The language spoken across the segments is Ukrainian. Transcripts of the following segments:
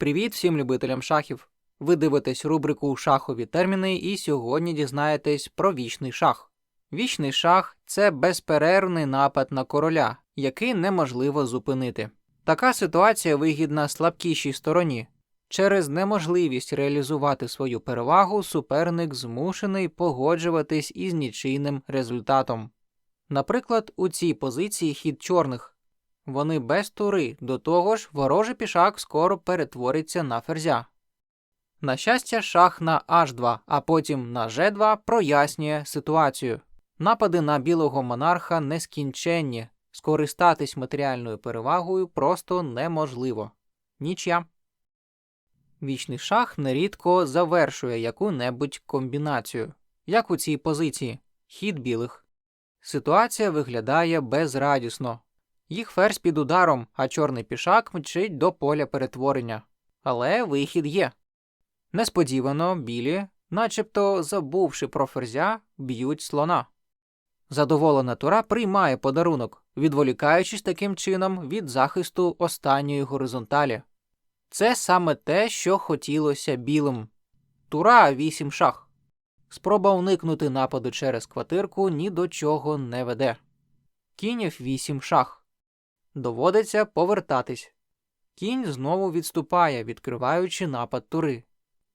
Привіт всім любителям шахів! Ви дивитесь рубрику Шахові терміни і сьогодні дізнаєтесь про вічний шах. Вічний шах це безперервний напад на короля, який неможливо зупинити. Така ситуація вигідна слабкішій стороні. Через неможливість реалізувати свою перевагу суперник змушений погоджуватись із нічийним результатом. Наприклад, у цій позиції хід чорних. Вони без тури, до того ж, ворожий пішак скоро перетвориться на ферзя. На щастя, шах на h2, а потім на g2 прояснює ситуацію. Напади на білого монарха нескінченні, скористатись матеріальною перевагою просто неможливо. Нічя. Вічний шах нерідко завершує яку-небудь комбінацію, як у цій позиції хід білих. Ситуація виглядає безрадісно. Їх ферзь під ударом, а чорний пішак мчить до поля перетворення. Але вихід є. Несподівано білі, начебто забувши про ферзя, б'ють слона. Задоволена тура приймає подарунок, відволікаючись таким чином від захисту останньої горизонталі. Це саме те, що хотілося білим. Тура 8 шах. Спроба уникнути нападу через квартирку ні до чого не веде. Кінь F8 шах. Доводиться повертатись. Кінь знову відступає, відкриваючи напад тури.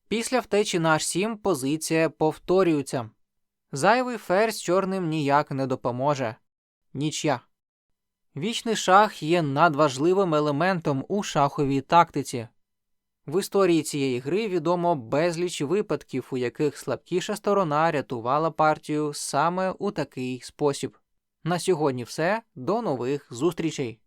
Після втечі на H7 позиція повторюється. Зайвий ферзь чорним ніяк не допоможе. Нічя. Вічний шах є надважливим елементом у шаховій тактиці. В історії цієї гри відомо безліч випадків, у яких слабкіша сторона рятувала партію саме у такий спосіб. На сьогодні все. До нових зустрічей!